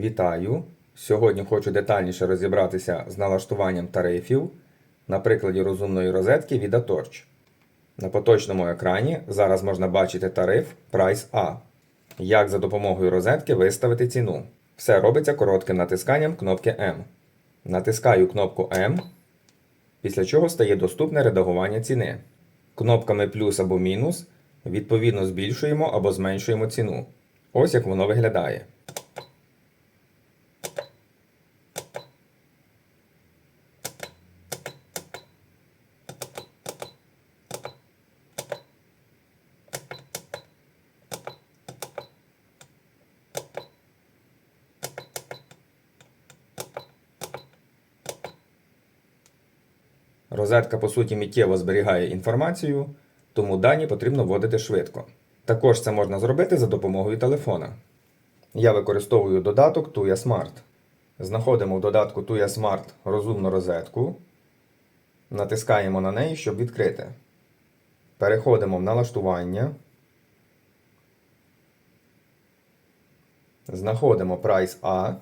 Вітаю! Сьогодні хочу детальніше розібратися з налаштуванням тарифів на прикладі розумної розетки від Atorch. На поточному екрані зараз можна бачити тариф Price A. Як за допомогою розетки виставити ціну. Все робиться коротким натисканням кнопки M. Натискаю кнопку M, після чого стає доступне редагування ціни. Кнопками плюс або мінус відповідно збільшуємо або зменшуємо ціну. Ось як воно виглядає. Розетка, по суті, миттєво зберігає інформацію, тому дані потрібно вводити швидко. Також це можна зробити за допомогою телефона. Я використовую додаток Tuya Smart. Знаходимо в додатку Tuya Smart розумну розетку. Натискаємо на неї, щоб відкрити. Переходимо в налаштування. Знаходимо Price A.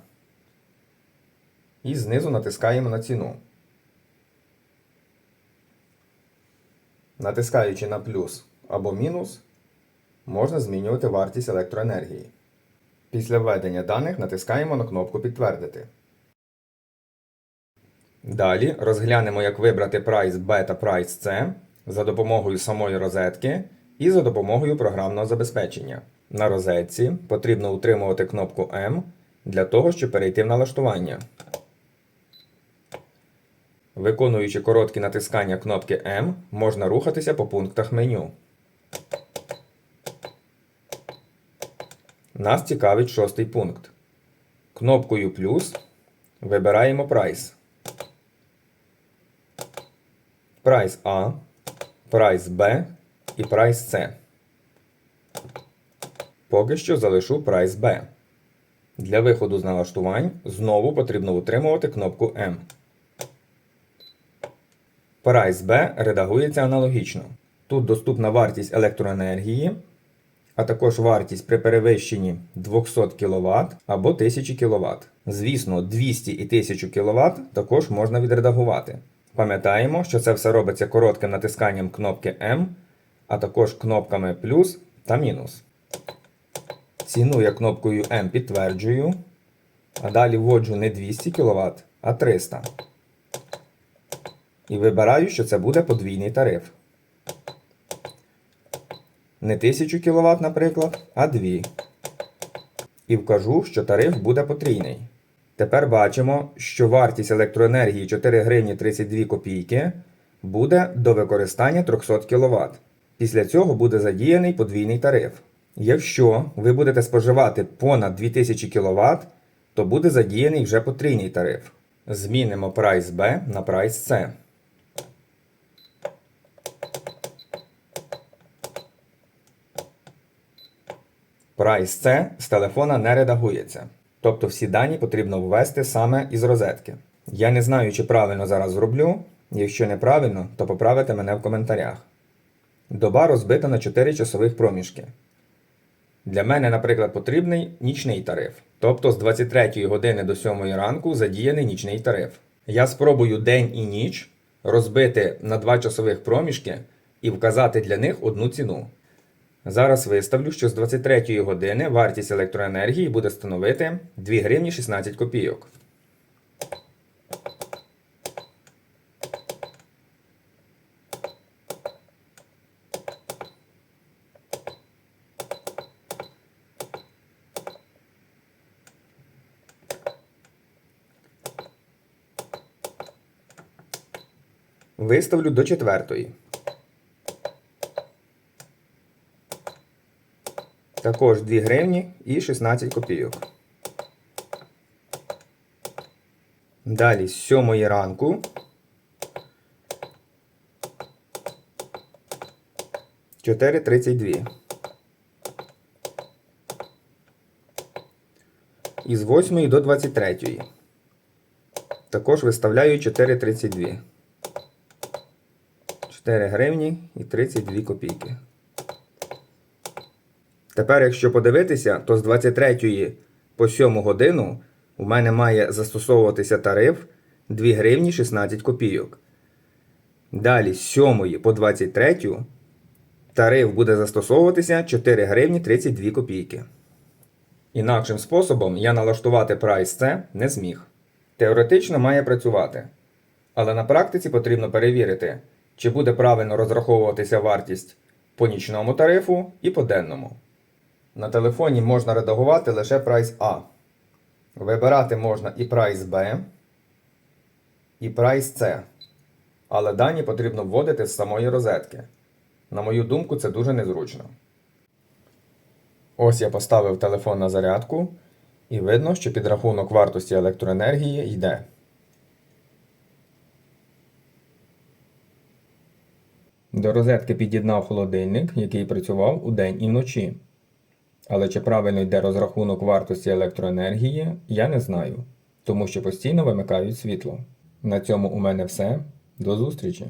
І знизу натискаємо на ціну. Натискаючи на плюс або мінус, можна змінювати вартість електроенергії. Після введення даних натискаємо на кнопку Підтвердити. Далі розглянемо, як вибрати Price B та Price C за допомогою самої розетки і за допомогою програмного забезпечення. На розетці потрібно утримувати кнопку M для того, щоб перейти в налаштування. Виконуючи короткі натискання кнопки M, можна рухатися по пунктах меню. Нас цікавить шостий пункт. Кнопкою плюс вибираємо Price. Price A, Price B і Price C. Поки що залишу Price B. Для виходу з налаштувань знову потрібно утримувати кнопку M. Price B редагується аналогічно. Тут доступна вартість електроенергії, а також вартість при перевищенні 200 кВт або 1000 кВт. Звісно, 200 і 1000 кВт також можна відредагувати. Пам'ятаємо, що це все робиться коротким натисканням кнопки M, а також кнопками плюс та мінус. Ціну я кнопкою M підтверджую, а далі вводжу не 200 кВт, а 300 і вибираю, що це буде подвійний тариф. Не 1000 кВт, наприклад, а 2. І вкажу, що тариф буде потрійний. Тепер бачимо, що вартість електроенергії 4 гривні 32 копійки буде до використання 300 кВт. Після цього буде задіяний подвійний тариф. Якщо ви будете споживати понад 2000 кВт, то буде задіяний вже потрійний тариф. Змінимо Price B на Price C. Price C з телефона не редагується. Тобто всі дані потрібно ввести саме із розетки. Я не знаю, чи правильно зараз зроблю. Якщо неправильно, то поправите мене в коментарях. Доба розбита на 4 часових проміжки. Для мене, наприклад, потрібний нічний тариф. Тобто з 23 години до 7 ранку задіяний нічний тариф. Я спробую день і ніч розбити на 2 часових проміжки і вказати для них одну ціну. Зараз виставлю, що з 23 години вартість електроенергії буде становити 2 гривні 16 копійок. Виставлю до четвертої. Також 2 гривні і 16 копійок. Далі з 7 ранку. Чотири тридцять дві. І з 8 до 23. Також виставляю 4,32. 4 гривні і 32 копійки. Тепер, якщо подивитися, то з 23 по 7 годину у мене має застосовуватися тариф 2 гривні 16 копійок. Далі з 7 по 23 тариф буде застосовуватися 4 гривні 32 копійки. Інакшим способом я налаштувати прайс C не зміг. Теоретично має працювати. Але на практиці потрібно перевірити, чи буде правильно розраховуватися вартість по нічному тарифу і по денному. На телефоні можна редагувати лише прайс А. Вибирати можна і прайс Б, і прайс С. Але дані потрібно вводити з самої розетки. На мою думку, це дуже незручно. Ось я поставив телефон на зарядку, і видно, що підрахунок вартості електроенергії йде. До розетки під'єднав холодильник, який працював удень і вночі. Але чи правильно йде розрахунок вартості електроенергії, я не знаю, тому що постійно вимикають світло. На цьому у мене все. До зустрічі!